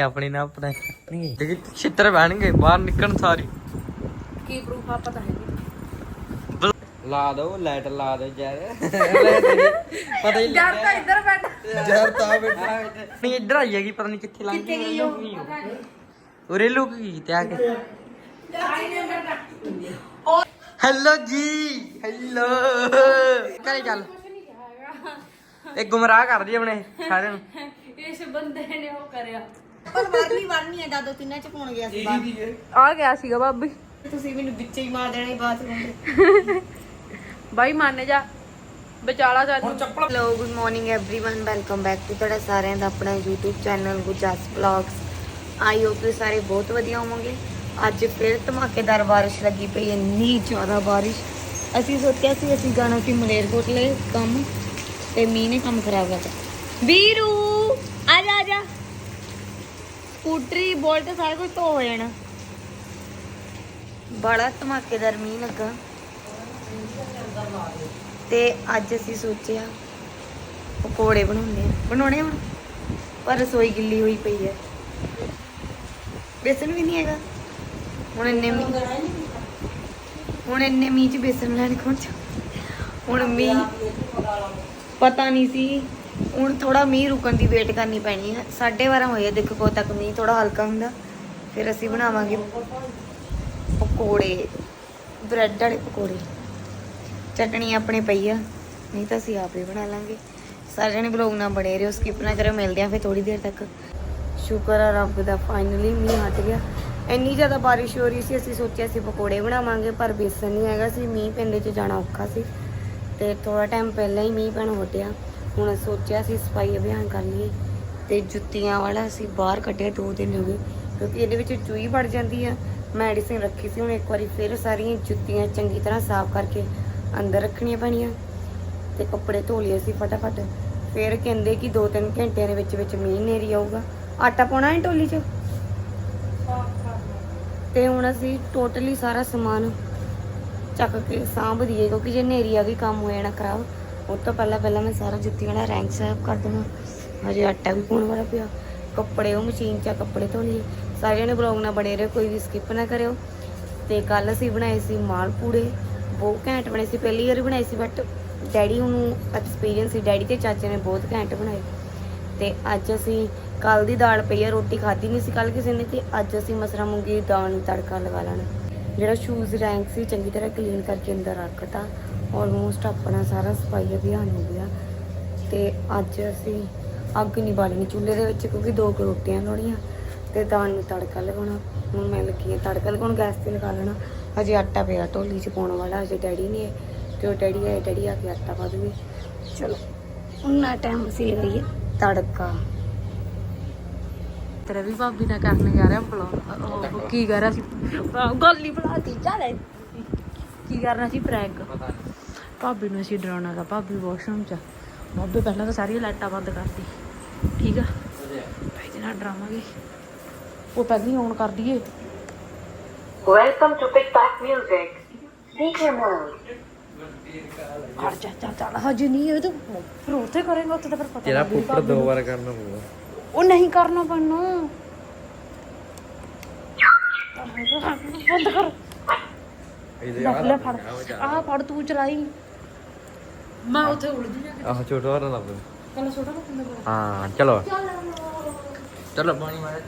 ਇਹ ਆਪਣੀ ਨਾ ਪਤਾ ਨਹੀਂ ਕਿ ਛਿੱਤਰ ਬਹਿਣਗੇ ਬਾਹਰ ਨਿਕਲਣ ਸਾਰੀ। ਕੀ ਪ੍ਰੂਫ ਆ ਪਤਾ ਹੈ ਲਾ ਦੋ ਲਾਈਟ ਲਾ ਦੋ ਯਾਰ ਪਤਾ ਹੀ ਯਾਰ ਤਾਂ ਇੱਧਰ ਬੈਠ। ਯਾਰ ਤਾਂ ਬੈਠਾ। ਨਹੀਂ ਇੱਧਰ ਆਈ ਹੈਗੀ ਪਤਾ ਨਹੀਂ ਕਿੱਥੇ ਲੰਘ ਗਈ ਉਰੇ ਲੁਕ ਗਈ ਤੇ ਆ ਕੇ? ਹੈਲੋ ਜੀ ਹੈਲੋ ਕਰੇ ਚੱਲ। ਇਹ ਗੁੰਮਰਾਹ ਕਰਦੀ ਆਪਣੇ ਸਾਰਿਆਂ ਨੂੰ। ਇਸ ਬੰਦੇ ਨੇ ਉਹ ਕਰਿਆ। ਪਰ ਵਰਨੀ ਵਰਨੀ ਹੈ ਦਾਦੋ ਤਿੰਨਾਂ ਚ ਪਾਉਣ ਗਿਆ ਸੀ ਬਾਹਰ। ਆ ਗਿਆ ਸੀਗਾ ਬਾਬੀ ਤੁਸੀਂ ਮੈਨੂੰ ਵਿੱਚੇ ਹੀ ਮਾਰ ਦੇਣਾ ਸੀ ਬਾਥਰੂਮ ਦੇ ਬਾਈ ਮੰਨ ਜਾ ਵਿਚਾਲਾ ਜਾ ਹੁਣ ਚੱਪਲ hello good morning everyone welcome back to ਤੁਹਾਡਾ ਸਾਰਿਆਂ ਦਾ ਆਪਣਾ YouTube channel Gurjas vlogs I hope ਤੁਸੀਂ ਸਾਰੇ ਬਹੁਤ ਵਧੀਆ ਹੋਵੋਗੇ ਅੱਜ ਫਿਰ ਧਮਾਕੇਦਾਰ ਬਾਰਿਸ਼ ਲੱਗੀ ਪਈ ਹੈ ਇੰਨੀ ਜ਼ਿਆਦਾ ਬਾਰਿਸ਼ ਅਸੀਂ ਸੋਚਿਆ ਸੀ ਅਸੀਂ ਜਾਣਾ ਸੀ ਮਲੇਰਕੋਟਲੇ ਕੰਮ ਤੇ ਮੀਂਹ ਨੇ ਕੰਮ ਖਰਾਬ ਕਰਤਾ ਵੀਰੂ ਆ ਜਾ ਆ ਜਾ ਸਕੂਟਰੀ ਬੋਲਟ ਸਾਰਾ ਕੁਝ ਧੋ ਹੋ ਜਾਣਾ। ਬੜਾ ਧਮਾਕੇਦਾਰ ਮੀਂਹ ਲੱਗਾ। ਤੇ ਅੱਜ ਅਸੀਂ ਸੋਚਿਆ ਪਕੌੜੇ ਬਣਾਉਂਦੇ ਆ ਬਣਾਉਣੇ ਹੁਣ? ਪਰ ਰਸੋਈ ਗਿੱਲੀ ਹੋਈ ਪਈ ਹੈ। ਬੇਸਨ ਵੀ ਨਹੀਂ ਹੈਗਾ। ਹੁਣ ਇੰਨੇ ਮੀਂਹ ਹੁਣ ਇੰਨੇ ਮੀਂਹ ਚ ਬੇਸਨ ਲੈਣ ਕੋਣ ਚ ਹੁਣ ਮੀਂਹ ਪਤਾ ਨਹੀਂ ਸੀ ਹੁਣ ਥੋੜਾ ਮੀਂਹ ਰੁਕਣ ਦੀ ਵੇਟ ਕਰਨੀ ਪੈਣੀ ਹੈ। 12:30 ਹੋਏ ਆ, ਦੇਖੋ ਕਦੋਂ ਤੱਕ ਮੀਂਹ ਥੋੜਾ ਹਲਕਾ ਹੁੰਦਾ। ਫਿਰ ਅਸੀਂ ਬਣਾਵਾਂਗੇ ਪਕੌੜੇ ਬ੍ਰੈਡ ਵਾਲੇ ਪਕੌੜੇ। ਚਟਣੀ ਆਪਣੇ ਪਈ ਆ ਨਹੀਂ ਤਾਂ ਅਸੀਂ ਆਪੇ ਬਣਾ ਲਾਂਗੇ। ਸਾਰੇ ਜਣੇ ਬਲੌਗ ਨਾ ਬਣੇ ਰਹੋ ਸਕਿਪ ਨਾ ਕਰੋ ਮਿਲਦੇ ਆ ਫਿਰ ਥੋੜੀ ਦੇਰ ਤੱਕ। ਸ਼ੁਕਰ ਆ ਰੱਬ ਦਾ ਫਾਈਨਲੀ ਮੀਂਹ ਹਟ ਗਿਆ। ਇੰਨੀ ਜ਼ਿਆਦਾ ਬਾਰਿਸ਼ ਹੋ ਰਹੀ ਸੀ ਅਸੀਂ ਸੋਚਿਆ ਸੀ ਪਕੌੜੇ ਬਣਾਵਾਂਗੇ ਪਰ ਬੇਸਨ ਨਹੀਂ ਹੈਗਾ ਸੀ ਮੀਂਹ ਪੈਂਦੇ 'ਚ ਜਾਣਾ ਔਖਾ ਸੀ। ਤੇ ਥੋੜਾ ਟਾਈਮ ਪਹਿਲਾਂ ਹੀ ਮੀਂਹ ਪੈਣ ਹਟਿਆ। ਹੁਣ ਸੋਚਿਆ ਸੀ ਸਫ਼ਾਈ ਅਭਿਆਨ ਕਰ ਲਈਏ ਤੇ ਜੁੱਤੀਆਂ ਵਾਲਾ ਅਸੀਂ ਬਾਹਰ ਕੱਢਿਆ ਦੋ ਦਿਨ ਹੋ ਗਏ, ਕਿਉਂਕਿ ਇਹਦੇ ਵਿੱਚ ਚੂਈ ਵੜ ਜਾਂਦੀ ਆ। ਮੈਡੀਸਿਨ ਰੱਖੀ ਸੀ ਹੁਣ ਇੱਕ ਵਾਰੀ ਫਿਰ ਸਾਰੀਆਂ ਜੁੱਤੀਆਂ ਚੰਗੀ ਤਰ੍ਹਾਂ ਸਾਫ਼ ਕਰਕੇ ਅੰਦਰ ਰੱਖਣੀਆਂ ਪੈਣੀਆਂ ਤੇ ਕੱਪੜੇ ਧੋ ਲਏ ਅਸੀਂ ਫਟਾਫਟ। ਫਿਰ ਕਹਿੰਦੇ ਕਿ 2-3 ਘੰਟਿਆਂ ਦੇ ਵਿੱਚ ਵਿੱਚ ਮੀਂਹ ਨੇਰੀ ਆਊਗਾ। ਆਟਾ ਪਾਉਣਾ ਹੈ ਟੋਲੀ 'ਚ? ਤੇ ਹੁਣ ਅਸੀਂ ਟੋਟਲੀ ਸਾਰਾ ਸਮਾਨ ਚੱਕ ਕੇ ਸਾਂਭ ਦਈਏ, ਕਿਉਂਕਿ ਜੇ ਨੇਰੀ ਆ ਗਈ ਕੰਮ ਹੋ ਜਾਣਾ ਖਰਾਬ। ਉਹ ਤੋਂ ਪਹਿਲਾਂ ਪਹਿਲਾਂ ਮੈਂ ਸਾਰਾ ਜੁੱਤੀਆਂ ਵਾਲਾ ਰੈਂਕ ਸਾਫ਼ ਕਰ ਦੇਣਾ। ਹਜੇ ਆਟਾ ਵੀ ਪਾਉਣ ਵਾਲਾ ਪਿਆ। ਕੱਪੜੇ ਉਹ ਮਸ਼ੀਨ 'ਚ ਆ, ਕੱਪੜੇ ਧੋ ਸਾਰਿਆਂ ਨੇ ਬਲੌਗ ਨਾਲ ਬਣੇ ਰਹੋ ਕੋਈ ਵੀ ਸਕਿਪ ਨਾ ਕਰਿਓ। ਤੇ ਕੱਲ ਅਸੀਂ ਬਣਾਏ ਸੀ ਮਾਲ ਪੂੜੇ। ਬਹੁਤ ਘੈਂਟ ਬਣੇ ਸੀ ਪਹਿਲੀ ਵਾਰੀ ਬਣਾਏ ਸੀ ਬਟ ਡੈਡੀ ਉਹਨੂੰ ਐਕਸਪੀਰੀਅੰਸ ਸੀ। ਡੈਡੀ ਤੇ ਚਾਚੇ ਨੇ ਬਹੁਤ ਘੈਂਟ ਬਣਾਏ। ਤੇ ਅੱਜ ਅਸੀਂ ਕੱਲ ਦੀ ਦਾਲ ਪਈ ਆ ਰੋਟੀ ਖਾਧੀ ਨਹੀਂ ਸੀ ਕੱਲ ਕਿਸੇ ਨੇ ਤੇ ਅੱਜ ਅਸੀਂ ਮਸਰਾ ਮੂੰਗੀ ਦਾਲ ਨੂੰ ਤੜਕਾ ਲਗਾ ਲੈਣਾ। ਜਿਹੜਾ ਸ਼ੂਜ਼ ਰੈਂਕ ਸੀ ਚੰਗੀ ਤਰ੍ਹਾਂ ਕਲੀਨ ਕਰਕੇ ਅੰਦਰ ਰੱਖਤਾ। ਆਲਮੋਸਟ ਆਪਣਾ ਸਾਰਾ ਸਫ਼ਾਈ ਅਭਿਆਨ ਹੋ ਗਿਆ। ਤੇ ਅੱਜ ਅਸੀਂ ਅੱਗ ਨਹੀਂ ਬਾਲਣੀ ਚੁੱਲ੍ਹੇ ਦੇ ਵਿੱਚ ਕਿਉਂਕਿ ਦੋ ਕੁ ਰੋਟੀਆਂ ਲਾਉਣੀਆਂ ਤੇ ਦਾਲ ਨੂੰ ਤੜਕਾ ਲਗਾਉਣਾ। ਹੁਣ ਮੈਂ ਲੱਗੀ ਹਾਂ ਤੜਕਾ ਲਗਾਉਣ ਗੈਸ ਤੇ ਲਗਾ ਲੈਣਾ। ਹਜੇ ਆਟਾ ਪਿਆ ਢੋਲੀ 'ਚ ਪਾਉਣ ਵਾਲਾ ਹਜੇ ਡੈਡੀ ਨੇ ਤੇ ਉਹ ਡੈਡੀ ਆਏ ਡੈਡੀ ਆ ਕੇ ਆਟਾ ਪਾ ਦੂਗੇ। ਚਲੋ ਉਹਨਾਂ ਟਾਈਮ ਅਸੀਂ ਲਗਾਈਏ ਤੜਕਾ। ਤੇਰਾ ਵੀ ਭਾਬੀ ਨਾਲ ਕਰਨ ਜਾ ਰਿਹਾ ਬਲੌਗ ਉਹ ਕੀ ਕਰ ਰਿਹਾ ਸੀ? ਗੱਲ ਹੀ ਚੱਲ। ਕੀ ਕਰਨਾ ਸੀ ਪ੍ਰੈਂਕ ਭਾਬੀ ਨੂੰ ਅਸੀਂ ਡਰਾਉਣਾ ਦਾ ਭਾਬੀ ਵਾਸ਼ਰੂਮ ਚ ਭਾਬੀ ਪਹਿਲਾਂ ਤਾਂ ਸਾਰੀਆਂ ਲਾਈਟਾਂ ਬੰਦ ਕਰਤੀ। ਠੀਕ ਆ? ਭਾਈ ਨਾਲ ਡਰਾਵਾਂਗੇ। ਉਹ ਪਹਿਲਾਂ ਹੀ ਔਨ ਕਰ ਦਈਏ Welcome to Big Back Music. Speaker mode. ਖੜ ਜਾ ਚੱਲ ਚੱਲ। ਹਜੇ ਨਹੀਂ ਇਹ ਤਾਂ ਫਿਰ ਉੱਥੇ ਕਰੇਗਾ ਉੱਥੇ ਤਾਂ ਫਿਰ ਪਤਾ ਤੇਰਾ ਭਾਬੀ ਦੋ। ਵਾਰ ਕਰਨਾ ਪਊਗਾ। ਉਹ ਨਹੀਂ ਕਰਨਾ ਪੈਣਾ ਬੰਦ ਕਰ। ਇਹਦੇ ਲੈ ਲੈ ਫੜ। ਆਹ ਫੜ ਤੂੰ ਚਲਾਈ। ਮੈਂ ਉੱਥੇ ਉਲਝ ਜਾ ਆਹ ਛੋਟਾ ਵਾਲਾ ਲੱਭ ਕੱਲ ਛੋਟਾ ਬੱਚਾ ਦਾ ਹਾਂ ਚਲੋ। ਚਲੋ। ਪਾਣੀ ਮਾਰੇ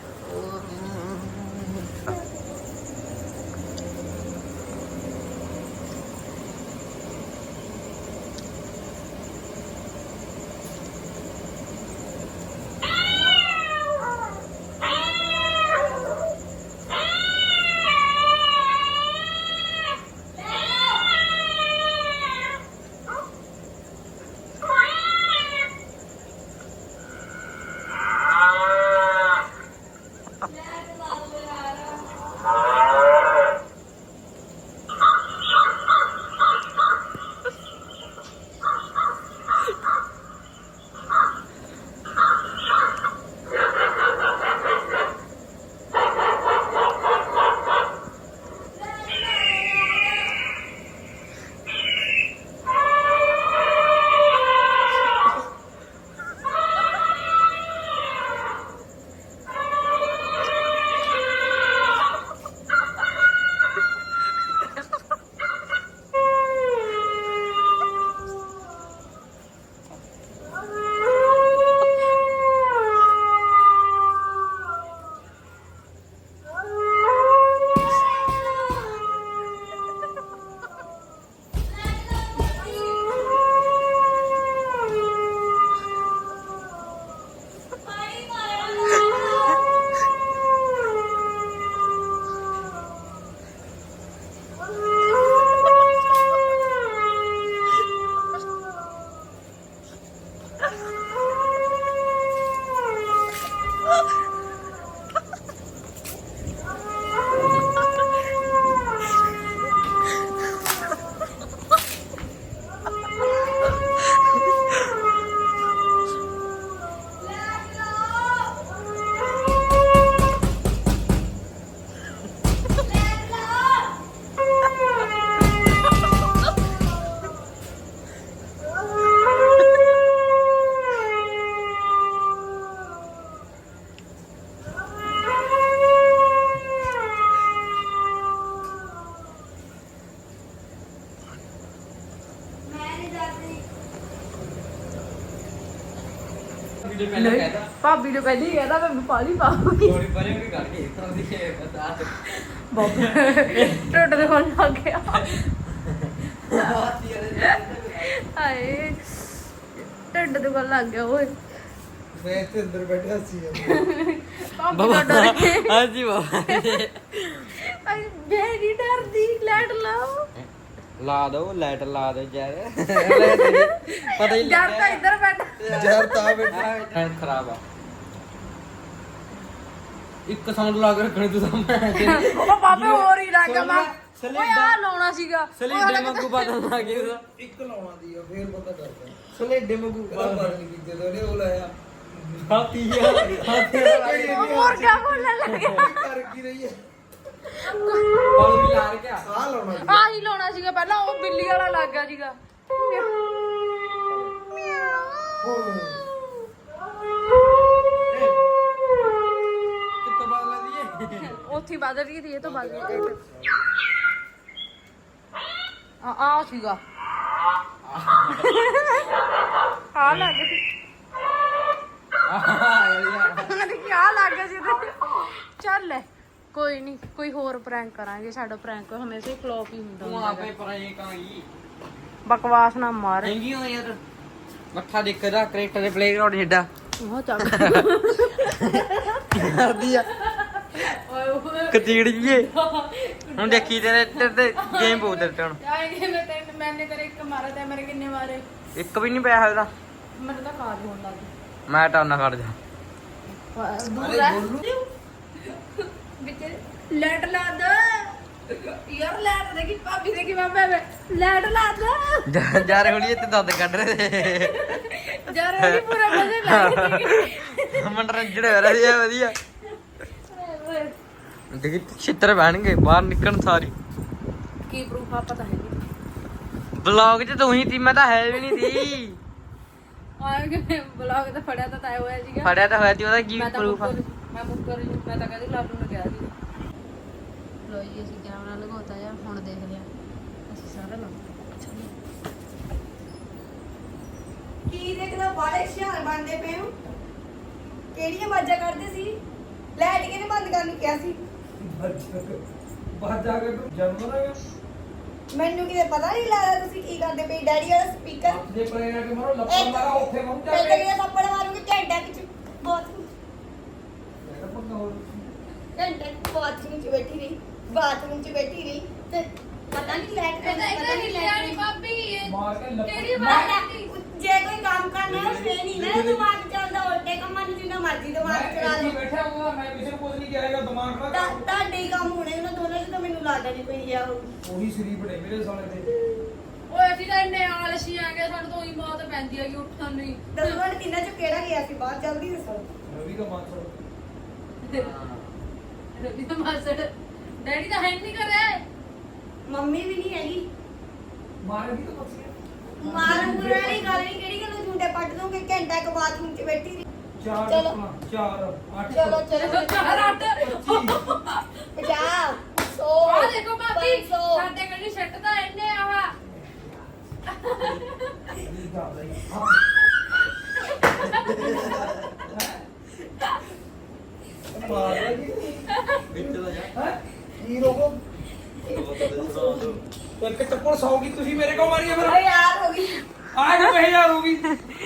ਭਾਬੀ ਨੂੰ ਪਹਿਲੀ ਕਹਿੰਦਾ ਮੈਂ ਪਾਲੀ ਪਾਉਂਗੀ ਥੋੜੀ ਪਰੇ ਵੀ ਪਤਾ ਬਾਬਾ ਟੁੱਟ ਦੇ ਲੱਗ ਗਿਆ। ਹਾਏ ਢਿੱਡ ਦੇ ਕੋਲ ਲੱਗ ਗਿਆ ਓਏ। ਮੈਂ ਇੱਥੇ ਅੰਦਰ ਬੈਠਾ ਸੀ। ਭਾਬੀ ਦਾ ਡਰ ਕੇ ਹਾਂਜੀ ਬਾਬਾ। ਆਈ ਬੇਰੀ ਡਰਦੀ ਲੈਟ ਲਾਓ। ਲਾ ਦੋ ਲਾਈਟ ਲਾ ਦੋ ਯਾਰ ਪਤਾ ਹੀ ਡਰ ਤਾਂ ਇੱਧਰ ਬੈਠਾ ਯਾਰ ਤਾਂ ਬੈਠਾ ਐਂ ਖਰਾਬ ਆ। ਇੱਕ ਸਾਊਂਡ ਲਾ ਕੇ ਰੱਖਣੀ ਤੂੰ ਸਾਹਮਣੇ ਉਹ ਬਾਬੇ ਹੋਰ ਹੀ ਲੱਗ ਗਿਆ ਮੈਂ ਓਏ ਆ ਲਾਉਣਾ ਸੀਗਾ। ਸਲੀਡੇ ਵਾਂਗੂ ਬਦਲ ਲਾ ਕੇ ਉਹਦਾ। ਇੱਕ ਲਾਉਣਾ ਦੀ ਆ ਫੇਰ ਪਤਾ ਕਰਦਾ। ਸਲੀਡੇ ਇਹਦਾ ਪਤਾ ਨਹੀਂ ਕਿ ਜਦੋਂ ਨੇ ਉਹ ਲਾਇਆ। ਹਾਥੀ ਆ ਹਾਥੀ ਉਹ ਬੋਲਣ ਲੱਗਿਆ ਕਰ ਕੀ ਰਹੀ ਹੈ ਪਾਲ ਵੀ ਲਾ ਰਿਹਾ। ਆਹ ਲਾਉਣਾ ਦੀ ਆ ਹੀ ਲਾਉਣਾ ਸੀਗਾ ਪਹਿਲਾਂ ਉਹ ਬਿੱਲੀ ਵਾਲਾ ਲੱਗ ਗਿਆ ਸੀਗਾ। ਉੱਥੇ ਹੀ ਬਦਲ ਗਈ ਸੀ ਇਹ ਤੋਂ ਬਦਲ ਗਈ ਆ ਆ ਸੀਗਾ ਆ ਲੱਗ ਗਈ ਉਹਨਾਂ ਦੇ ਕੀ ਆ ਲੱਗ ਗਿਆ ਸੀ ਇਹਦੇ। ਚੱਲ ਲੈ, ਕੋਈ ਨਹੀਂ ਕੋਈ ਹੋਰ ਪ੍ਰੈਂਕ ਕਰਾਂਗੇ ਸਾਡਾ ਪ੍ਰੈਂਕ ਹਮੇਸ਼ਾ ਹੀ ਫਲॉप ਹੀ ਹੁੰਦਾ ਤੂੰ ਹੁੰਦਾ ਆਪੇ ਪਰਾਈ ਕਾਂਗੀ ਬਕਵਾਸ ਨਾ ਮਾਰ ਮਹਿੰਗੀ ਹੋ ਯਾਰ ਮੱਠਾ ਦੇਖਦਾ ਕ੍ਰਿਕਟ ਦੇ ਪਲੇਗਰਾਉਂਡ ਜਿੱਡਾ ਉਹ ਚੱਲ। ਕਰਦੀ ਆ। ਓਏ ਓਏ ਕਤੀੜ ਜੀਏ ਹੁਣ ਦੇਖੀ ਤੇਰੇ ਤੇ ਗੇਮ ਬਹੁਤ ਤੇਰੇ ਹੁਣ ਆਏ ਮੈਂ ਤੈਨੂੰ ਮੈਨੇ ਤੇਰੇ ਇੱਕ ਮਾਰਾ ਤੇ ਮੇਰੇ ਕਿੰਨੇ ਮਾਰੇ? ਇੱਕ ਵੀ ਨਹੀਂ ਪਿਆ ਹੈਗਾ ਮੈਨੂੰ ਤਾਂ ਕਾਜ ਹੋਣ ਲੱਗ ਗਈ। ਮੈਂ ਤਾਂ ਨਾ ਖੜ ਜਾ ਦੂਰ ਹੈ ਵਿੱਚ ਲੈਟ ਲਾ ਦੋ। ਯਾਰ ਲੈਟ ਦੇਖੀ ਭਾਬੀ ਦੇਖੀ ਬਾਬਾ ਵੇ ਲੈਟ ਲਾ ਦੋ। ਜਾ ਰਹੇ ਹੋਣੀ ਇੱਥੇ ਦੰਦ ਕੱਢ ਰਹੇ ਤੇ ਯਾਰ ਵੀ ਪੂਰਾ ਮਜ਼ੇ ਲੱਗ ਰਹੀ ਮਨੋਰੰਜਨ ਹੋ ਰਿਹਾ ਸੀ ਇਹ ਵਧੀਆ। ਦੇਖੀ ਛਿੱਤਰ ਬਹਿਣਗੇ ਬਾਹਰ ਨਿਕਲਣ ਸਾਰੀ। ਕੀ ਪ੍ਰੂਫ ਆ ਪਤਾ ਹੈ ਨਹੀਂ। ਬਲੌਗ 'ਚ ਤੂੰ ਹੀ ਤੀ ਮੈਂ ਤਾਂ ਹੈ ਵੀ ਨਹੀਂ ਸੀ ਆਏ ਕਿ ਬਲੌਗ ਤਾਂ ਫੜਿਆ ਤਾਂ ਤਾਇਆ ਹੋਇਆ ਸੀਗਾ। ਫੜਿਆ ਤਾਂ ਹੋਇਆ ਸੀ ਉਹਦਾ ਕੀ ਮੈਂ ਤਾਂ ਪ੍ਰੂਫ ਆ? ਮੁੱਕਰ ਮੈਂ ਮੁੱਕਰ ਮੈਂ ਤਾਂ ਕਹਦੀ ਲਾਲੂ ਨੂੰ ਕਿਹਾ ਸੀ। ਲੋ ਜੀ ਅਸੀਂ ਕੈਮਰਾ ਲਗਾਉਤਾ ਆ ਹੁਣ ਦੇਖ ਲਿਆ ਅਸੀਂ ਸਾਰਾ ਲਾ ਕੀ ਦੇਖਦਾ? ਬਾਲੇ ਸ਼ਹਿਰ ਬਣਦੇ ਪਏ ਹੋ। ਕਿਹੜੀਆਂ ਆਵਾਜ਼ਾਂ ਕਰਦੇ ਸੀ? ਲਾਈਟ ਕਿਹਨੇ ਬੰਦ ਕਰਨ ਨੂੰ ਕਿਹਾ ਸੀ? ਬਾਹਰ ਜਾ ਕੇ ਜਨਮ ਨਾ ਮੈਨੂੰ ਕਿਤੇ ਪਤਾ ਨਹੀਂ ਲੱਗਦਾ ਤੁਸੀਂ ਕੀ ਕਰਦੇ ਪਏ ਡੈਡੀ ਵਾਲਾ ਸਪੀਕਰ ਜੇ ਪਰੇ ਆ ਕੇ ਮਾਰੋ ਲੱਪੜ ਮਾਰਾ ਉੱਥੇ ਮੂੰਹ ਜਾ ਕੇ ਕਿਤੇ ਥੱਪੜ ਮਾਰੂਗੇ ਘੰਟਾ ਵਿੱਚ ਬਾਥਰੂਮ ਘੰਟਾ ਬਾਥਰੂਮ 'ਚ ਬੈਠੀ ਰਹੀ। ਬਾਥਰੂਮ 'ਚ ਬੈਠੀ ਰਹੀ ਤੇ ਪਤਾ ਨਹੀਂ ਲਾਈਟ ਦਾ ਪਤਾ ਨਹੀਂ ਲਾਈਟ ਭਾਬੀ ਮਾਰ ਕੇ ਲੱਪੜ ਮੈਂ ਜੇ ਕੋਈ ਕੰਮ ਕਰਨਾ ਹੈ ਫੇਰ ਨਹੀਂ ਨਾ ਦਿਮਾਗ ਚੱਲਦਾ ਉਲਟੇ ਕੰਮਾਂ ਨੂੰ ਜਿੰਨਾ ਮਰਜ਼ੀ ਦਿਮਾਗ ਚਲਾ ਲਓ। ਬੈਠਾ ਹਾਂ ਮੈਂ ਕਿਸੇ ਨੂੰ ਕੁਝ ਨਹੀਂ ਕਿਹਾ ਹੈਗਾ ਦਿਮਾਗ ਤਾਂ ਤੁਹਾਡੇ ਹੀ ਕੰਮ ਹੋਣੇ ਉਹਨਾਂ ਦੋਨਾਂ 'ਚ ਤਾਂ ਮੈਨੂੰ ਲੱਗਦਾ ਨਹੀਂ ਪਈ ਆ ਉਹ ਉਹੀ ਸਰੀ ਬੜੇ ਮੇਰੇ ਸਾਲੇ ਤੇ। ਓਏ ਅਸੀਂ ਤਾਂ ਇੰਨੇ ਆਲਸੀ ਆ ਗਏ ਸਾਨੂੰ ਤਾਂ ਉਹੀ ਮੌਤ ਪੈਂਦੀ ਹੈਗੀ ਉੱਠਣ ਨੂੰ ਹੀ। ਦੱਸੋ ਹੁਣ ਕਿੰਨਾ 'ਚ ਕਿਹੜਾ ਗਿਆ ਸੀ ਬਾਹਰ ਜਲਦੀ ਦੱਸੋ। ਰਵੀ ਦਾ ਮਾਸੜ। ਰਵੀ ਦਾ ਮਾਸੜ। ਡੈਡੀ ਤਾਂ ਹੈ ਨਹੀਂ ਕਰੇ ਮੰਮੀ ਵੀ ਨਹੀਂ ਹੈਗੀ ਮਾਰੇ ਵੀ ਤਾਂ ਪੱਛੀ ਮਾਰਨ ਗੁਰਾਂ ਵਾਲੀ ਗੱਲ ਨਹੀਂ ਕਿਹੜੀ ਗੱਲ ਝੂਟੇ ਪੱਟ ਦੋਗੇ ਘੰਟਾ ਇੱਕ ਬਾਥਰੂਮ 'ਚ ਬੈਠੀ ਰਹੀ ਚਾਰ ਚਲੋ। ਆਪਣਾ, ਚਾਰ ਅੱਠ ਚਲੋ ਚਲੋ ਚਾਰ ਅੱਠ ਪੰਜਾਹ ਸੌ ਆ ਦੇਖੋ ਭਾਬੀ ਪੰਜ ਸੌ। ਸਾਡੇ ਕੰਨੀ ਛੱਟ ਤਾਂ ਇੰਨੇ ਆਹ ਵੀਹ ਜ਼ਿਆਦਾ ਹੀ। ਮਾਰ ਲੱਗੀ ਹੈਂ? ਕੀ। ਰੋਕੋ ਇੱਕ ਚੱਪਲ ਸੌ ਗਈ ਤੁਸੀਂ ਮੇਰੇ ਕੋਲ ਮਾਰੀ ਆ ਫਿਰ। ਓਏ ਯਾਰ ਹੋ ਗਈ। ਆ ਕੇ 2000 ਹੋ ਗਈ।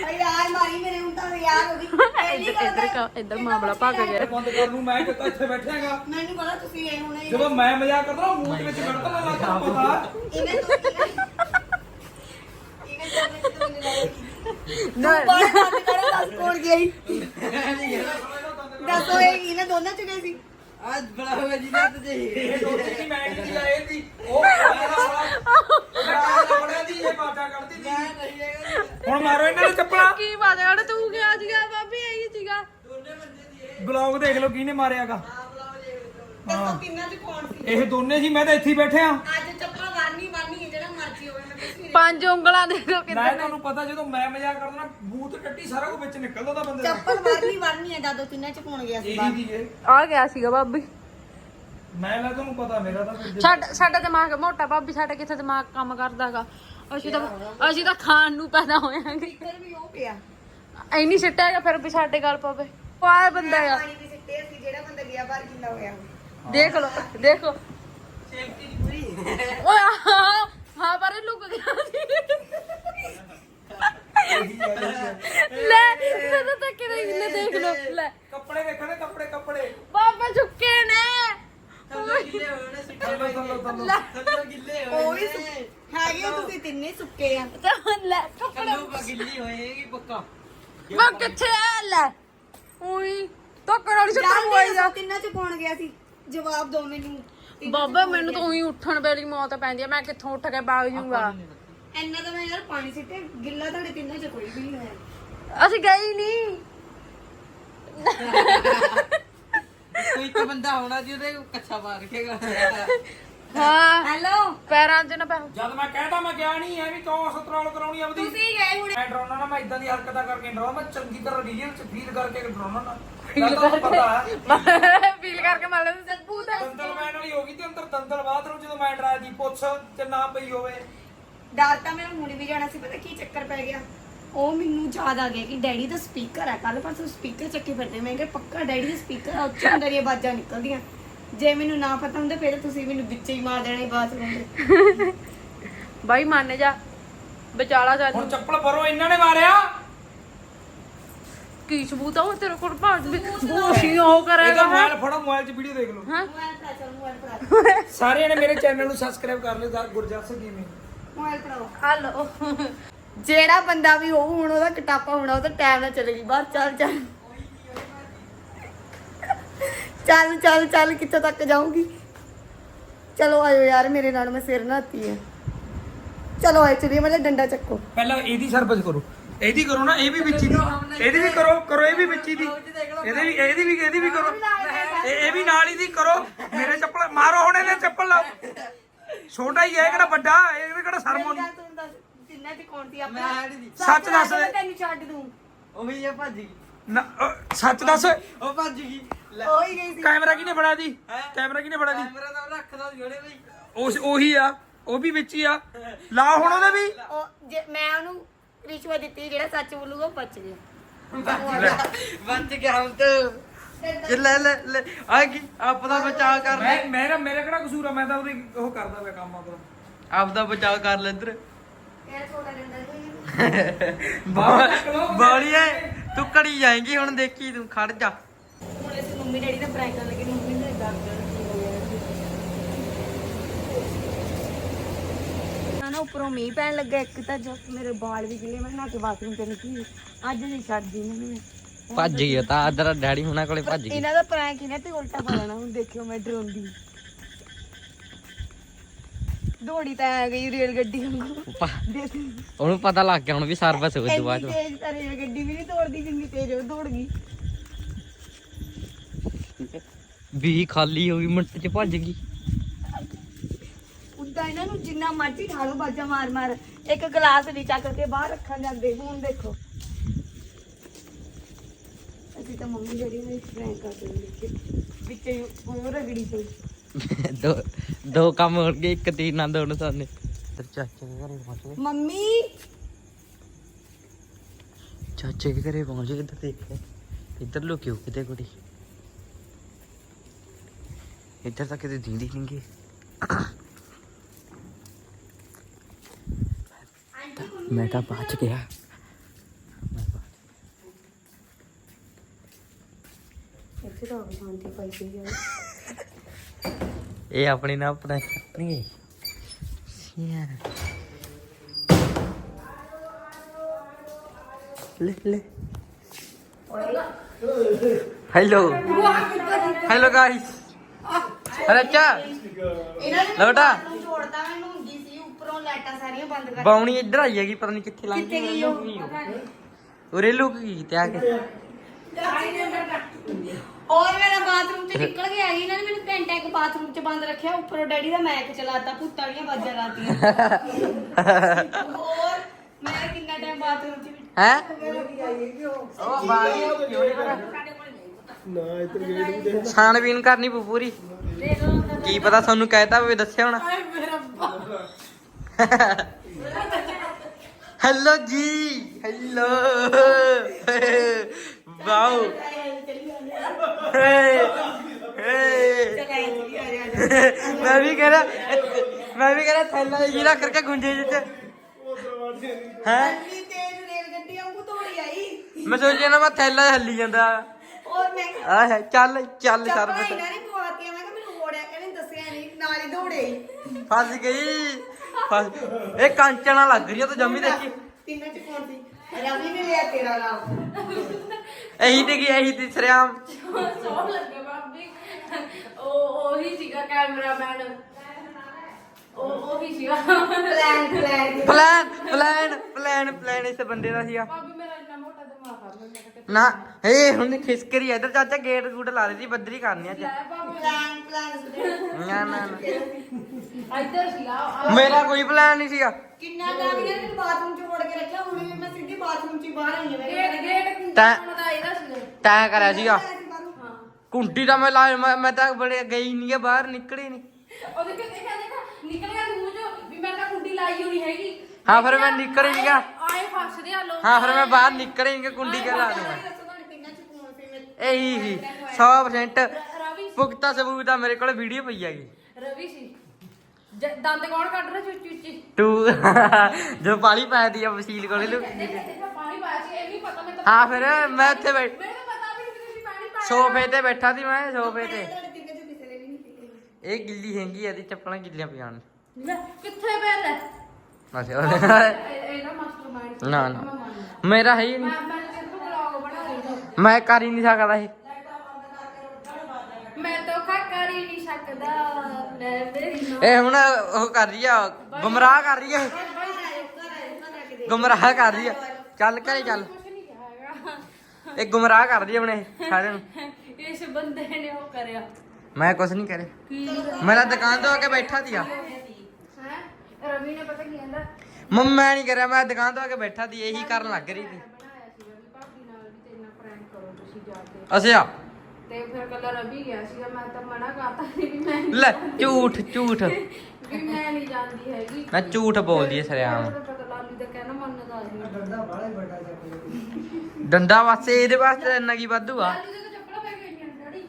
ਓਏ ਯਾਰ ਮਾਰੀ ਮੇਰੇ ਹੁਣ ਤਾਂ ਯਾਰ ਹੋ ਗਈ। ਪਹਿਲੀ ਗੱਲ ਇੱਧਰ ਤਾਂ- ਕ- ਇੱਧਰ ਮਾਮਲਾ ਭੱਗ ਗਿਆ। ਬੰਦ ਕਰ ਨੂੰ ਮੈਂ ਕਿਤਾ ਇੱਥੇ ਬੈਠਾਂਗਾ ਮੈਨੂੰ ਪਤਾ ਤੁਸੀਂ ਇਹ ਹੁਣੇ ਜਦੋਂ ਮੈਂ ਮਜ਼ਾਕ ਕਰਦਾ ਮੂੰਹ ਦੇ ਵਿੱਚ ਕੱਢਦਾ ਨਾ ਲੱਗਾ ਪਤਾ। ਇਹਨੇ ਤੋਂ ਇਹਨੇ ਤੋਂ ਤੋਂ ਨਹੀਂ ਲਾਇਆ। ਨਾ। ਬਾਹਰ ਬੰਦ ਕਰੋ ਦੱਸ ਕੌਣ ਸੀ? ਦੱਸੋ ਇਹ ਇਹਨੇ ਦੋਨਾਂ ਚ ਗਏ ਸੀ? ਅੱਜ ਬਲਾਉਗਾ ਜੀ ਨਾ ਤੇ ਇਹ ਦੋਨੇ ਦੀ ਮੈਂ ਨਹੀਂ ਆਏ ਸੀ ਉਹ ਵਾਲਾ ਬੜਿਆ ਦੀ ਇਹ ਬਾਟਾ ਕੱਢਦੀ ਸੀ। ਹੁਣ ਮਾਰੋ ਇਹਨਾਂ ਨੂੰ ਚੱਪਲਾਂ। ਕੀ ਬਾਤ ਹੈ ਤੂੰ ਗਿਆ ਸੀਗਾ ਭਾਬੀ ਇਹੀ ਸੀਗਾ। ਬਲੌਗ ਦੇਖ ਲਓ ਕਿਹਨੇ ਮਾਰਿਆਗਾ। ਦੱਸੋ ਕਿੰਨਾ ਚ ਕੌਣ ਸੀ? ਇਹ ਦੋਨੇ ਸੀ ਮੈਂ ਤਾਂ ਇੱਥੇ ਹੀ ਬੈਠਿਆ ਅੱਜ ਚੱਪਲ ਵਾਰਨੀ ਵਾਰਨੀ ਹੈ ਜਿਹੜਾ ਮਰਜ਼ੀ ਹੋਵੇ ਮੈਂ ਕੁਝ ਨਹੀਂ ਪੰਜ ਉਂਗਲਾਂ ਦੇਖੋ ਨਾ ਕਿੰਨੇ ਤੁਹਾਨੂੰ ਪਤਾ ਜਦੋਂ ਮੈਂ ਮਜ਼ਾਕ ਕਰਦਾ ਨਾ ਬੂਤ ਟੱਟੀ ਸਾਰਾ ਕੁਝ ਵਿੱਚ ਨਿਕਲਦਾ ਉਹਦਾ ਬੰਦੇ ਦਾ। ਚੱਪਲ ਵਾਰਨੀ ਵਾਰਨੀ ਹੈ ਦਾਦੋ ਤਿੰਨਾਂ ਚ ਕੌਣ ਗਿਆ ਸੀ ਇਹੀ ਬਾਹਰ। ਦੀ ਇਹ। ਆ ਗਿਆ ਸੀਗਾ ਭਾਬੀ। ਮੈਂ ਲੈ ਤੁਹਾਨੂੰ ਪਤਾ ਮੇਰਾ ਤਾਂ ਫਿਰ ਸਾਡਾ ਸਾਡਾ ਦਿਮਾਗ ਮੋਟਾ ਭਾਬੀ ਸਾਡਾ ਕਿੱਥੇ ਦਿਮਾਗ ਕੰਮ ਕਰਦਾਗਾ। ਅਸੀਂ ਤਾਂ ਅਸੀਂ ਤਾਂ ਖਾਣ ਨੂੰ ਪੈਦਾ ਹੋਇਆਂਗੇ। ਇੱਧਰ ਵੀ ਉਹ ਪਿਆ। ਐਨੀ ਸਿੱਟਾ ਹੈਗਾ ਫਿਰ ਵੀ ਸਾਡੇ ਗੱਲ ਪਵੇ। ਉਹ ਆਏ ਬੰਦਾ ਆ। ਪਾਣੀ ਵੀ ਸਿੱਟੇ ਸੀ ਜਿਹੜਾ ਬੰਦਾ ਗਿਆ ਬਾਹਰ ਕਿੰਨਾ ਹੋਇਆ। ਦੇਖ ਲੋ ਦੇਖੋ ਓਏ ਹਾਂ ਹਾਂ ਪਰ ਇਹ ਲੁਕ ਗਿਆ ਸੀ? ਲੈ ਮੈਨੂੰ ਤਾਂ ਕਿਹੜਾ ਇਹਨੇ ਦੇਖ ਲੋ ਲੈ। ਕੱਪੜੇ ਵੇਖਣੇ ਕੱਪੜੇ ਕੱਪੜੇ। ਬਾਬਾ ਝੁੱਕੇ ਨੇ। ਥੱਲੋ ਥੱਲੋ ਥੱਲੋ ਲੈ। ਉਹ ਵੀ ਹੈਗੇ ਹੋ ਤੁਸੀਂ ਤਿੰਨੇ ਸੁੱਕੇ ਆ। ਤਾਂ ਲੈ ਕੱਪੜੇ। ਗਿੱਲੀ ਹੋਏਗੀ ਪੱਕਾ? ਮੈਂ ਕਿੱਥੇ ਆ? ਲੈ। ਉਈ ਧੋਕਣ ਵਾਲੀ ਸੱਟਾ ਮੋਈ ਜਾ ਤਿੰਨਾਂ ਚ ਕੌਣ ਗਿਆ ਸੀ। ਜਵਾਬ ਦਿਓ ਮੈਨੂੰ। ਬਾਬਾ ਮੈਨੂੰ ਤਾਂ ਉਹੀ ਉੱਠਣ ਵੇਲੇ ਮੌਤ ਪੈਂਦੀ ਆ। ਮੈਂ ਕਿੱਥੋਂ ਉੱਠ ਕੇ ਬਾਗ ਜੂਗਾ? ਇੰਨਾ ਤਾਂ ਮੈਂ ਯਾਰ ਪਾਣੀ ਸਿੱਟੇ ਗਿੱਲਾ ਤੁਹਾਡੇ ਤਿੰਨਾਂ ਚ ਕੋਈ ਵੀ ਨਹੀਂ ਹੋਇਆ। ਅਸੀਂ ਗਏ ਹੀ ਨਹੀਂ ਕੋਈ ਇੱਕ ਬੰਦਾ ਹੋਣਾ ਜੀ ਉਹਦੇ ਕੱਛਾ ਮਾਰ ਕੇ ਹਾਂ। ਹੈਲੋ। ਪੈਰਾਂ 'ਚ ਨਾ ਪੈ। ਜਦ ਮੈਂ ਕਹਿਤਾ ਮੈਂ ਗਿਆ ਨਹੀਂ ਐ ਵੀ ਕਿਉਂ ਸਤਰੋਲ ਕਰਾਉਣੀ ਆਪਦੀ ਤੁਸੀਂ ਗਏ ਹੁਣ। ਮੈਂ ਡਰਾਉਣਾ ਨਾ ਮੈਂ ਇਦਾਂ ਦੀ ਹਰਕਤਾਂ ਕਰਕੇ ਡਰਾਉਣਾ ਮੈਂ ਚੰਗੀ ਤਰ੍ਹਾਂ ਰੀਅਲ ਚ ਫੀਲ ਕਰਕੇ ਡਰਾਉਣਾ ਨਾ। ਫੀਲ ਕਰਕੇ। ਪਤਾ ਹੈ। ਫੀਲ ਕਰਕੇ ਮੰਨ ਲੈ ਸੱਬੂ ਦਾ ਦੰਦਲ ਮੈਨ ਵਾਲੀ ਹੋ ਗਈ ਤੇ ਅੰਦਰ ਦੰਦਲ ਬਾਥਰੂਮ ਜਦੋਂ ਮੈਂ ਡਰਾਇਆ ਦੀ ਪੁੱਛ ਤੇ ਨਾ ਪਈ ਹੋਵੇ। ਡਰ ਤਾਂ ਮੈਨੂੰ ਹੁਣ ਵੀ ਜਾਣਾ ਸੀ ਪਤਾ ਕੀ ਚੱਕਰ ਪੈ ਗਿਆ? ਉਹ ਮੈਨੂੰ ਯਾਦ ਆ ਗਿਆ ਕਿ ਡੈਡੀ ਦਾ ਸਪੀਕਰ ਹੈ ਕੱਲ ਪਰਸੋਂ ਸਪੀਕਰ ਚੱਕੇ ਫਿਰਦੇ ਮੈਂ ਕਿਹਾ ਪੱਕਾ ਡੈਡੀ ਦਾ ਸਪੀਕਰ ਉੱਚ ਅੰਦਰ ਹੀ ਆਵਾਜ਼ਾਂ ਨਿਕਲਦੀਆਂ। ਜੇ ਮੈਨੂੰ ਨਾ ਪਤਾ ਹੁੰਦਾ ਫਿਰ ਤੁਸੀਂ ਮੈਨੂੰ ਵਿੱਚ ਹੀ ਮਾਰ ਦੇਣਾ ਬਾਥਰੂਮ ਦੇ। ਬਾਈ ਮੰਨ ਜਾ। ਵਿਚਾਲਾ ਜਾ ਹੁਣ ਚੱਪਲ ਪਰੋ ਇਹਨਾਂ ਨੇ ਮਾਰਿਆ। ਕੀ ਸਬੂਤ ਆ ਉਹ ਤੇਰੇ ਕੋਲ? ਭਾਜ ਵੀ ਗੋਸ਼ੀ ਉਹ ਇਹਦਾ ਕਰੇਗਾ ਮੋਬਾਈਲ ਫੜੋ ਮੋਬਾਈਲ 'ਚ ਵੀਡੀਓ ਦੇਖ ਲਓ। ਹਾਂ? ਮੋਬਾਈਲ ਫੜਾ ਚਲ ਮੋਬਾਈਲ ਫੜਾ। ਸਾਰਿਆਂ ਨੇ ਮੇਰੇ ਚੈਨਲ ਨੂੰ ਸਬਸਕ੍ਰਾਈਬ ਕਰ ਲਿਓ ਦਾ ਗੁਰਜਸ ਗੇਮਿੰਗ। ਮੋਬਾਈਲ ਫੜਾਓ। ਹਲੋ। ਜਿਹੜਾ ਬੰਦਾ ਵੀ ਹੋਊ ਹੁਣ ਉਹਦਾ ਕਟਾਪਾ ਹੋਣਾ ਉਹ ਤਾਂ ਟਾਈਮ ਨਾਲ ਚਲੇਗੀ ਬਾਹਰ ਚੱਲ ਚੱਲ। ਚੱਲ ਚੱਲ ਚੱਲ ਕਿੱਥੇ ਤੱਕ ਜਾਊਂਗੀ? ਚਲੋ ਆਇਓ ਯਾਰ ਮੇਰੇ ਨਾਲ ਮੈਂ ਸਿਰ ਨਹਾਤੀ ਹੈ ਚਲੋ ਆਏ ਚਲੀਏ ਮੇਰੇ ਡੰਡਾ ਚੱਕੋ। ਪਹਿਲਾਂ ਇਹਦੀ ਸਰਵਿਸ ਕਰੋ। ਇਹਦੀ ਕਰੋ ਨਾ ਇਹ ਵੀ ਵਿੱਚੀ ਦੀ। ਇਹਦੀ ਵੀ ਕਰੋ ਕਰੋ ਇਹ ਵੀ ਵਿੱਚੀ ਦੀ। ਇਹਦੇ ਵੀ ਇਹਦੀ ਵੀ ਇਹਦੀ ਵੀ ਕਰੋ। ਇਹ ਇਹ ਵੀ ਨਾਲ ਹੀ ਦੀ ਕਰੋ। ਮੇਰੇ ਚੱਪਲ ਮਾਰੋ ਹੁਣ ਇਹਨੇ ਚੱਪਲ ਲਾਓ। ਛੋਟਾ ਹੀ ਹੈ ਕਿਹੜਾ ਵੱਡਾ ਇਹ ਕਿਹੜਾ ਸਰਮੋਨੀ ਤਿੰਨਾਂ ਚ ਕੌਣ ਸੀ ਆਪਣਾ ਮੈਂ ਨਹੀਂ ਦੀ ਸੱਚ ਦੱਸ ਤੈਨੂੰ ਛੱਡ ਦੂੰ ਉਹੀ ਆ ਭੱਜ ਗਈ ਨਾ, ਅ, ਸੱਚ ਦੱਸ। ਉਹ ਭੱਜ ਗਈ। ਲੈ। ਉਹੀ ਗਈ ਸੀ। ਕੈਮਰਾ ਕਿਹਨੇ ਫੜਾ ਦੀ? ਕੈਮਰਾ ਕਿਹਨੇ ਫੜਾ ਦੀ? ਕੈਮਰਾ ਤਾਂ ਰੱਖਦਾ ਜੋੜੇ ਬਈ ਉਸ ਉਹੀ ਆ ਉਹ ਵੀ ਵਿੱਚ ਹੀ ਆ। ਲਾ ਹੁਣ ਉਹਦੇ ਵੀ। ਉਹ ਜੇ ਮੈਂ ਉਹਨੂੰ ਰਿਸ਼ਵਤ ਦਿੱਤੀ ਜਿਹੜਾ ਸੱਚ ਬੋਲੂਗਾ ਉਹ ਬਚ ਗਿਆ। ਬਚ ਗਿਆ ਹੁਣ ਤੇ। ਲੈ ਲੈ ਲੈ। ਆ ਕੀ? ਆਪਦਾ ਬਚਾਅ ਕਰ ਲੈ। ਮੈਂ ਮੇਰਾ ਮੇਰਾ ਕਿਹੜਾ ਕਸੂਰ ਆ? ਮੈਂ ਤਾਂ ਉਹਦੀ ਉਹ ਕਰਦਾ ਪਿਆ ਕੰਮ ਆਪਦਾ ਆਪਦਾ ਬਚਾਅ ਕਰ ਲੈ ਇੱਧਰ। ਇਹ ਛੋਟਾ ਡੰਡਾ ਸੀ। ਬਾਲੀ ਐ। ਤੂੰ ਕੜੀ ਜਾਏਂਗੀ ਹੁਣ ਦੇਖੀ ਤੂੰ ਖੜ ਜਾ। ਮੰਮੀ ਡੈਡੀ ਦਾ ਪ੍ਰੈਂਕ ਕਰਨ ਲੱਗੇ ਮੰਮੀ ਨੇ ਦੱਸ ਨਾ ਨਾ ਉੱਪਰੋਂ ਮੀਂਹ ਪੈਣ ਲੱਗਾ ਇੱਕ ਤਾਂ ਜੋ ਮੇਰੇ ਵਾਲ ਵੀ ਗਿੱਲੇ ਮੈਂ ਨਹਾ ਕੇ ਬਾਥਰੂਮ ਤੇ ਨਿਕਲੀ ਅੱਜ ਨਹੀਂ ਛੱਡਦੀ ਮੈਨੂੰ ਮੈਂ ਭੱਜ ਗਿਆ ਤਾਂ ਅਦਰ ਡੈਡੀ ਹੁਣਾਂ ਕੋਲੇ ਭੱਜ ਗਈ। ਇਹਨਾਂ ਦਾ ਪ੍ਰੈਂਕ ਹੀ ਨਾ ਤੇ ਉਲਟਾ ਪਾ ਲੈਣਾ ਹੁਣ ਦੇਖਿਓ ਮੈਂ ਡਰੋਂਦੀ ਦੌੜੀ ਤਾਂ ਆ ਗਈ ਰੇਲ ਗੱਡੀ ਵਾਂਗੂ ਦੇਖ। ਉਹਨੂੰ ਪਤਾ ਲੱਗ ਗਿਆ ਹੁਣ ਵੀ ਸਰਵਿਸ ਹੋ ਜੂ ਬਾਅਦ ਇੰਨੀ ਚੋਂ। ਤੇਜ਼ ਤਾਂ ਰੇਲ ਗੱਡੀ ਵੀ ਨਹੀਂ ਦੌੜਦੀ ਜਿੰਨੀ ਤੇਜ਼ ਉਹ ਦੌੜ ਗਈ। ਵੀ ਖਾਲੀ ਹੋ ਗਈ ਮਿੰਟ ਚ ਭੱਜ ਗਈ। ਉਦਾਂ ਇਹਨਾਂ ਨੂੰ ਜਿੰਨਾ ਮਰਜ਼ੀ ਠਾਲੋ ਬਾਜਾ ਮਾਰ ਮਾਰ। ਇੱਕ ਗਲਾਸ ਨਹੀਂ ਚੱਕ ਕੇ ਬਾਹਰ ਰੱਖਣ ਜਾਂਦੇ ਹੁਣ ਦੇਖੋ। ਅਸੀਂ ਤਾਂ ਮੰਮੀ ਜਿਹੜੀ ਨੇ ਫਰੈਂਕ ਕਰਦੇ ਨੇ ਵਿੱਚ ਹੀ ਉਹ ਰਗੜੀ ਪਈ। ਦੋ ਦੋ ਕੰਮ ਹੋ ਗਏ ਇੱਕ ਤੀਰ ਨਾਲ ਦੋਨੋਂ ਸਾਨੇ ਤੇ ਚਾਚੇ ਦੇ ਘਰੇ ਪਹੁੰਚ ਗਏ। ਮੰਮੀ! ਚਾਚੇ ਦੇ ਘਰੇ ਪਹੁੰਚ ਗਏ ਇੱਧਰ ਦੇਖ ਇੱਧਰ ਲੁਕਿਓ ਕਿਤੇ ਕੁੜੀ। ਇੱਧਰ ਤਾਂ ਕਿਤੇ ਦੀਂਦੀ ਨਹੀਂ ਗੀ ਮੈਂ ਤਾਂ ਬਚ ਗਿਆ ਇੱਥੇ ਤਾਂ ਸ਼ਾਂਤੀ ਪਾਈ ਗਈ ਹੈ ਇਹ ਆਪਣੀ ਨਾ ਆਪਣਾ ਨਹੀਂ ਯਾਰ ਲੈ ਲੈ ਹੈਲੋ ਹੈਲੋ ਗਾਇਸ ਅਰੇ ਚਾ ਇਹਨਾਂ ਨੇ ਲੋਟਾ ਮੈਨੂੰ ਛੋੜਦਾ ਮੈਨੂੰ ਹੁੰਦੀ ਸੀ ਉੱਪਰੋਂ ਲਾਈਟਾਂ ਸਾਰੀਆਂ ਬੰਦ ਕਰ ਬਾਉਣੀ ਇੱਧਰ ਆਈ ਹੈਗੀ ਪਤਾ ਨਹੀਂ ਕਿੱਥੇ ਲੰਘ ਕਿੱਥੇ ਗਈ ਉਹ? ਉਰੇ ਲੁਕ ਗਈ ਤੇ ਆ ਕੇ। ਔਰ ਮੇਰਾ ਬਾਥਰੂਮ ਚ ਨਿਕਲ ਕੇ ਆਈ ਇਹਨਾਂ ਨੇ ਮੈਨੂੰ ਘੰਟਾ ਇੱਕ ਬਾਥਰੂਮ ਚ ਬੰਦ ਰੱਖਿਆ ਉੱਪਰੋਂ ਡੈਡੀ ਦਾ ਮੈਕ ਚਲਾਤਾ ਭੁੱਤਾਂ ਦੀਆਂ ਬਾਜਾਂ ਲਾਤੀਆਂ। ਔਰ ਮੈਂ ਕਿੰਨਾ ਟਾਈਮ ਬਾਥਰੂਮ ਚ ਵੀ- ਹੈ? ਛਾਣਬੀਨ ਕਰਨੀ ਪਊ ਪੂਰੀ। ਕੀ ਪਤਾ ਤੁਹਾਨੂੰ ਕਹਿਤਾ ਹੋਵੇ ਦੱਸਿਆ ਹੋਣਾ। ਹੈਲੋ ਜੀ ਹੈਲੋ। ਵਾਓ। ਮੈਂ ਵੀ ਕਹਿ ਰਿਹਾ ਮੈਂ ਵੀ ਕਹਿ ਰਿਹਾ ਥੈਲਾ ਜਿਹੜਾ ਕਰਕੇ ਗੁੰਜੇ ਜਿੱਚ ਹੈ? ਮੈਂ ਸੋਚਿਆ ਨਾ ਮੈਂ ਥੈਲਾ ਹੱਲੀ ਜਾਂਦਾ। ਔਰ ਮੈਂ ਆਹ ਚੱਲ ਚੱਲ ਚੱਪਲਾਂ ਸਰਬਤ ਇਹਨਾਂ ਨੇ ਪਵਾਤੀਆਂ ਮੈਂ ਕਿਹਾ ਮੈਨੂੰ ਹੋੜਿਆ ਕਹਿੰਦੇ ਦੱਸਿਆ ਦੌੜੇ। ਫਸ ਗਈ। ਫਸ ਇਹ ਕਾਂਚਣਾ ਲੱਗ ਰਹੀ ਆ ਤੂੰ ਜੰਮੀ ਦੇਖੀ। ਤਿੰਨਾਂ ਚ ਕੌਣ ਸੀ? ਰਵੀ ਨੇ ਲਿਆ ਤੇਰਾ ਨਾਮ। ਇਹੀ ਤੇ ਗਈ ਇਹੀ ਤੇ ਸਰਿਆਮ। ਸੋਹ ਲੱਗੇ ਬਾਬੀ ਉਹ ਉਹੀ ਸੀਗਾ ਕੈਮਰਾਮੈਨ। ਉਹ ਉਹੀ ਸੀਗਾ। Plan plan plan plan plan plan ਇਸ ਬੰਦੇ ਦਾ ਸੀਗਾ। ਬਾਬੀ ਮੇਰਾ ਇੰਨਾ ਮੋਟਾ ਦਿਮਾਗ ਆ ਮੈਂ ਕਿਹਾ ਨਾ ਏ ਹੁਣ ਖਿਸਕਰੀ ਇੱਧਰ ਚਾਚਾ ਗੇਟ ਗੂਟ ਲਾ ਦੇ ਸੀ ਬੱਦਰੀ ਕਰਨੀ ਅੱਜ। ਲੈ ਬਾਬੀ ਪਲਾਨ ਪਲਾਨ ਨਾ ਨਾ ਨਾ। ਇੱਧਰ ਸੀਗਾ ਆ- ਮੇਰਾ ਕੋਈ ਪਲਾਨ ਨਹੀਂ ਸੀਗਾ। ਕਿੰਨਾ ਟਾਈਮ ਨੇ ਤੈਨੂੰ ਬਾਥਰੂਮ ਚ ਵੜ ਕੇ ਰੱਖਿਆ ਹੁਣ ਵੀ ਮੈਂ ਸਿੱਧੀ ਬਾਥਰੂਮ ਚ ਹੀ ਬਾਹਰ ਆਈ ਹਾਂ। ਗੇਟ ਗੇਟ ਕੁੰਡਾ ਤੈਂ- ਦਾ ਇਹਦਾ ਸੀਗਾ। ਤੈਂ ਕਰਿਆ ਸੀਗਾ ਹਾਂ। ਕੁੰਡੀ ਦਾ ਮੈਂ ਲਾ ਮੈਂ- ਮੈਂ ਤਾਂ ਬੜੇ ਗਈ ਨਹੀਂ ਆ ਬਾਹਰ ਨਿਕਲੀ ਨਹੀਂ ਉਹ ਦੇਖੋ ਦੇਖਿਆ ਦੇਖਾ ਨਿਕਲ ਗਿਆ ਮੂੰਹ ਚੋਂ ਵੀ ਮੈਂ ਤਾਂ ਕੁੰਡੀ ਲਾਈ ਹੋਣੀ ਹੈਗੀ। ਹਾਂ ਫਿਰ ਮੈਂ ਨਿਕਲ ਹੀ ਨਹੀਂ ਗਿਆ। ਆਏ ਫਸਦੇ ਆ ਲੋਕ। ਹਾਂ ਫਿਰ ਮੈਂ ਬਾਹਰ ਨਿਕਲ ਹੀ ਨਹੀਂ ਗਿਆ ਕੁੰਡੀ ਕੇ ਲਾ ਦੂੰਗਾ। ਸੀ ਇਹੀ ਸੀ 100% ਰਵੀ ਪੁਖਤਾ ਸਬੂਤ ਆ ਮੇਰੇ ਕੋਲ ਵੀਡੀਓ ਪਈ ਹੈਗੀ। ਰਵੀ ਸੀ। ਜ- ਦੰਦ ਕੌਣ ਕੱਢ ਰਿਹਾ ਚੁੱਚੀ ਚੁੱਚੀ ਤੂੰ ਜੋ ਪਾਲੀ ਪਾਇਆ ਦੀ ਆ ਵਸੀਲ ਕੋਲੇ ਲੁਕੀ ਦੇਖ ਦੇਖ ਪਾਣੀ ਪਾਇਆ ਸੀ ਇਹ ਵੀ ਪਤਾ ਮੈਨੂੰ ਹਾਂ ਫਿਰ ਮੈਂ ਉੱਥੇ ਬੈਠ ਮੈਨੂੰ ਤਾਂ ਪਤਾ ਵੀ ਨਹੀਂ ਤੁਸੀਂ ਪਾਣੀ ਪਾਇਆ ਸੋਫੇ ਤੇ ਬੈਠਾ ਸੀ ਮੈਂ ਸੋਫੇ ਤੇ। ਨਹੀਂ ਇਹ ਗਿੱਲੀ ਹੈਗੀ ਇਹਦੀ ਚੱਪਲਾਂ ਗਿੱਲੀਆਂ ਪਈਆਂ ਨੇ ਲੈ, ਕਿੱਥੇ ਬਸ ਇਹ- ਇਹਦਾ ਮਾਸਟਰਮਾਈਂਡ ਨਾ ਨਾ। ਮੇਰਾ ਹੈ ਹੀ ਨਹੀਂ ਮੈਂ ਮੈਂ ਸਿਰਫ ਬਲੌਗ ਬਣਾ ਰਹੀ ਹਾਂ ਮੈਂ ਕਰ ਹੀ ਨਹੀਂ ਸਕਦਾ ਇਹ ਮੈਂ ਤਾਂ ਹੀ ਨਹੀਂ ਸਕਦਾ ਲੈ ਮੇਰੀ ਨੋ ਇਹ ਹੁਣ ਉਹ ਕਰ ਰਹੀ ਆ ਗੁੰਮਰਾਹ ਕਰ ਰਹੀ ਆ। ਗੁੰਮਰਾਹ ਕਰ ਰਹੀ ਆ ਚੱਲ ਘਰੇ ਚੱਲ ਨਹੀਂ ਹੈਗਾ ਇਹ ਗੁੰਮਰਾਹ ਕਰ ਰਹੀ ਆ ਇਹ ਸਾਰਿਆਂ ਨੂੰ ਇਸ ਬੰਦੇ ਨੇ ਉਹ ਕਰਿਆ ਮੈਂ ਕੁਛ ਨਹੀਂ ਕਰੇ ਕੀ ਮੇਰਾ ਦੁਕਾਨ ਤੋਂ ਆ ਕੇ ਬੈਠਾ ਸੀਗਾ ਹੈ ਰਵੀ ਨੇ ਪਤਾ ਕੀ ਕਹਿੰਦਾ ਮੰਮਾ ਮੈਂ ਨਹੀਂ ਕਰਿਆ ਮੈਂ ਦੁਕਾਨ ਤੋਂ ਆ ਕੇ ਬੈਠਾ ਸੀ ਇਹੀ ਕਰਨ ਲੱਗ ਰਹੀ ਸੀ ਬਣਾਇਆ ਸੀਗਾ ਵੀ ਭਾਬੀ ਨਾਲ ਵੀ ਤੇ ਇੰਨਾ ਪ੍ਰੈਂਕ ਕਰੋ ਤੁਸੀਂ ਜਾ ਕੇ ਅੱਛਾ ਤੇ ਫਿਰ ਕੱਲਾ ਰਵੀ ਗਿਆ ਸੀਗਾ ਮੈਂ ਤਾਂ ਮਨਾ ਕਰਤਾ ਸੀ ਵੀ ਮੈਂ ਲੈ ਝੂਠ ਝੂਠ। ਵੀ ਮੈਂ ਨਹੀਂ ਜਾਂਦੀ ਹੈਗੀ। ਮੈਂ ਝੂਠ ਬੋਲਦੀ ਐ ਸਰਿਆਮ। ਮੈਨੂੰ ਤਾਂ ਪਤਾ ਲਾਲੀ ਦਾ ਕਹਿਣਾ ਮੰਨਦਾ ਨਹੀਂ ਡੰਡਾ ਵਾਸਤੇ ਇਹਦੇ ਵਾਸਤੇ ਇੰਨਾ ਕੀ ਵਾਧੂ ਆ? ਲਾਲੀ ਦੇ ਤਾਂ ਚੱਪਲਾਂ ਪੈ ਗਈਆਂ ਡੈਡੀ।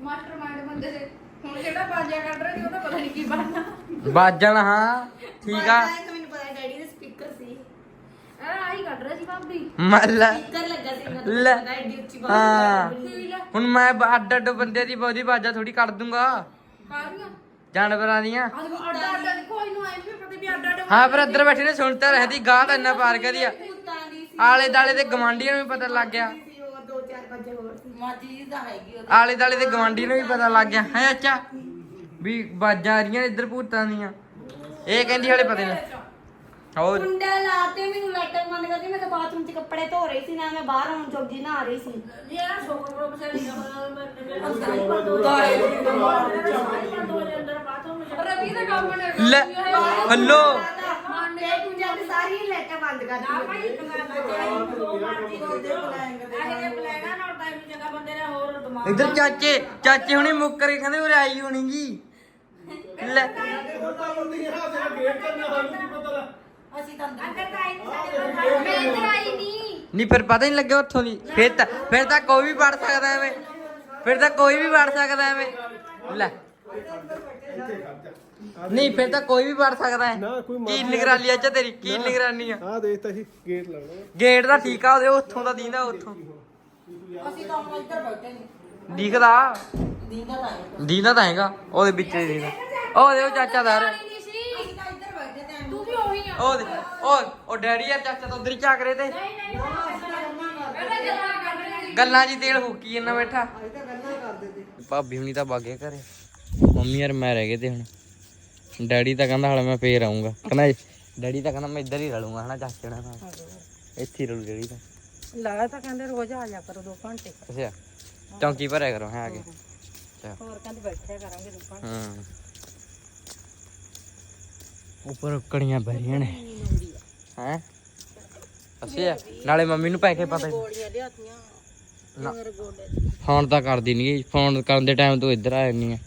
ਮਾਸਟਰਮਾਈਂਡ ਬੰਦੇ ਦੇ। ਹੁਣ ਜਿਹੜਾ ਬਾਜਿਆ ਕੱਢ ਰਿਹਾ ਸੀ ਉਹਦਾ ਪਤਾ ਨਹੀਂ ਕੀ ਬਣਨਾ ਬਾਜਣ ਹਾਂ ਠੀਕ ਆ। ਮੈਨੂੰ ਪਤਾ ਡੈਡੀ ਦੇ ਸਪੀਕਰ ਸੀ। ਆ ਆਹੀ ਕੱਢ ਰਿਹਾ ਸੀ ਭਾਬੀ। ਮੱਲ ਸਪੀਕਰ ਲੱਗਾ ਸੀ ਇਹਨਾਂ ਲੈ। ਦਾ ਐਡੀ ਉੱਚੀ ਹਾਂ। ਕੀ ਲੈ ਹੁਣ ਮੈਂ ਬ- ਅੱਡ ਅੱਡ ਬੰਦੇ ਦੀ ਬੋਦੀ ਬਾਜਾ ਥੋੜੀ ਕੱਢ ਦੂੰਗਾ। ਜਾਨਵਰਾਂ ਦੀਆਂ। ਆ ਦੇਖੋ ਅੱਡਾ ਅੱਡਾ ਦੇਖੋ ਇਹਨੂੰ ਐਂ ਵੀ ਪਤਾ ਵੀ ਅੱਡਾ ਅੱਡਾ ਹਾਂ ਪਰ ਅੰਦਰ ਬੈਠੇ ਨੇ ਸੁਣਤਾ ਰਹਦੀ ਗਾਹ ਤਾਂ ਇੰਨਾ ਪਾਰ ਕਰੀ ਆ। ਭੂਤਾਂ ਦੀ ਸੀ। ਆਲੇ ਦਾਲੇ ਦੇ ਗਵਾਂਡੀਆਂ ਨੂੰ ਵੀ ਪਤਾ ਲੱਗ ਗਿਆ। ਸੀ ਉਹ ਦੋ ਚਾਰ ਪੰਜ ਹੋਰ ਸੀ। ਮਾਜੀ ਦਾ ਹੈਗੀ ਉਹ ਆਲੇ ਦਾਲੇ ਦੇ ਗਵਾਂਡੀ ਨੂੰ ਵੀ ਪਤਾ ਲੱਗ ਗਿਆ। ਹੈ ਅੱਛਾ। ਵੀ ਬਾਜਾਂ ਆ ਰਹੀਆਂ ਨੇ ਇੱਧਰ ਭੂਤਾਂ ਦੀਆਂ। ਇਹ ਕਹਿੰਦੀ ਹਲੇ ਪਤਾ ਨਹੀਂ। ਹੋਰ? ਕੁੰਡਾ ਲਾਤੇ ਮੈਨੂੰ ਲਾਈਟਾਂ ਬੰਦ ਕਰਦੀ ਮੈਂ ਤਾਂ ਬਾਥਰੂਮ 'ਚ ਕੱਪੜੇ ਧੋ ਰਹੀ ਸੀ ਨਾ ਮੈਂ ਬਾਹਰ ਆਉਣ ਜੋਗੀ ਨਹਾ ਰਹੀ ਸੀ। ਯਾਰ ਸ਼ੋਕਰ ਪ੍ਰੋ ਬਸਰੀ ਰਵੀ ਦਾ ਕੰਮ ਨੇ ਲੈ ਹੱਲੋ। ਤੇ ਤੂੰ ਜਦ ਸਾਰੀ ਲਾਈਟਾਂ ਬੰਦ ਕਰ ਦਿੱਤੀ ਇੱਧਰ ਚਾਚੇ ਚਾਚੇ ਹੁਣੀ ਮੁੱਕਰ ਕੇ ਕਹਿੰਦੇ ਉਰੇ ਆਈ ਹੋਣੀਗੀ। ਲੈ। ਮੈਂ ਇੱਧਰ ਆਈ ਨਹੀਂ ਨਹੀਂ ਫਿਰ ਪਤਾ ਨਹੀਂ ਲੱਗਿਆ ਉੱਥੋਂ ਦੀ। ਫਿਰ ਤਾਂ ਫਿਰ ਤਾਂ ਕੋਈ ਵੀ ਪੜ ਸਕਦਾ ਐਵੇਂ। ਫਿਰ ਤਾਂ ਕੋਈ ਵੀ ਪੜ ਸਕਦਾ ਐਵੇਂ। ਲੈ। ਨਹੀਂ ਫਿਰ ਤਾਂ ਕੋਈ ਵੀ ਪੜ ਸਕਦਾ ਹੈ ਨਾ, ਕੋਈ ਕੀ ਨਿਗਰਾਨੀ ਅੱਛਾ ਤੇਰੀ? ਕੀ ਨਿਗਰਾਨੀ ਆ ਆ ਦੇਖਤਾ ਸੀ ਗੇਟ ਲਾਉਣਾ। ਗੇਟ ਦਾ ਠੀਕ ਆ ਉਹਦੇ ਉੱਥੋਂ ਦਾ ਦੀਂਦਾ ਉੱਥੋਂ। ਦਿਖਦਾ? ਦੀਂਦਾ ਤਾਂ ਹੈਗਾ। ਉਹਦੇ ਵਿੱਚ ਹੀ ਦੀਂਦਾ। ਉਹਦੇ ਉਹ ਚਾਚਾ ਦਾ। ਰ- ਤੂੰ ਵੀ ਉਹੀ ਆ ਉਹਦੇ ਉਹ ਉਹ ਡੈਡੀ ਆ ਚਾਚਾ ਤਾਂ ਉਧਰ ਹੀ ਝਾਕ ਰਹੇ ਤੇ। ਨਹੀਂ ਨਹੀਂ ਪਹਿਲਾਂ ਗੱਲਾਂ ਕਰ ਰਹੇ ਨੇ ਗੱਲਾਂ 'ਚ ਹੀ ਤੇਲ ਫੂਕੀ ਜਾਂਦਾ ਬੈਠਾ। ਭਾਬੀ ਹੁਣੀ ਤਾਂ ਬਾਗੇ ਘਰੇ। ਮੰਮੀ ਯਾਰ ਮੈਂ ਰਹਿ ਗਏ ਤੇ ਹੁਣ। ਡੈਡੀ ਤਾਂ ਕਹਿੰਦਾ ਹਲੇ ਮੈਂ ਫੇਰ ਆਉਂਗਾ ਕਹਿੰਦਾ ਡੈਡੀ ਤਾਂ ਕਹਿੰਦਾ ਮੈਂ ਇੱਧਰ ਹੀ ਰਲੂੰਗਾ ਹਨਾ ਚਾਚੇ ਨਾਲ। ਇੱਥੇ ਹੀ ਰਲੂ ਡੈਡੀ ਤਾਂ। ਲਾਇਆ ਤਾਂ ਕਹਿੰਦੇ ਰੋਜ਼ ਆ ਜਾ ਕਰੋ 2 ਘੰਟੇ। ਅੱਛਾ। ਚੌਂਕੀ ਭਰਿਆ ਕਰੋ ਹੈ ਆਗੇ ਅੱਛਾ ਹੋਰ ਕਹਿੰਦੇ ਬੈਠਿਆ ਕਰਾਂਗੇ 2 ਘੰਟੇ। ਹੂੰ। ਉੱਪਰ ਕੜੀਆਂ ਬਹਿ ਰਹੀਆਂ ਨੇ। ਹੈ? ਅੱਛਾ। ਨਾਲੇ ਮੰਮੀ ਨੂੰ ਪੈ ਕੇ ਪਤਾ ਗੋਲੀਆਂ ਲਿਆਤੀਆਂ। ਫੋਨ ਤਾਂ ਕਰਦੀ ਨਹੀਂ ਫੋਨ ਕਰਨ ਦੇ ਟਾਈਮ ਤੂੰ ਇੱਧਰ ਆ ਜਾਂਦੀ ਆ।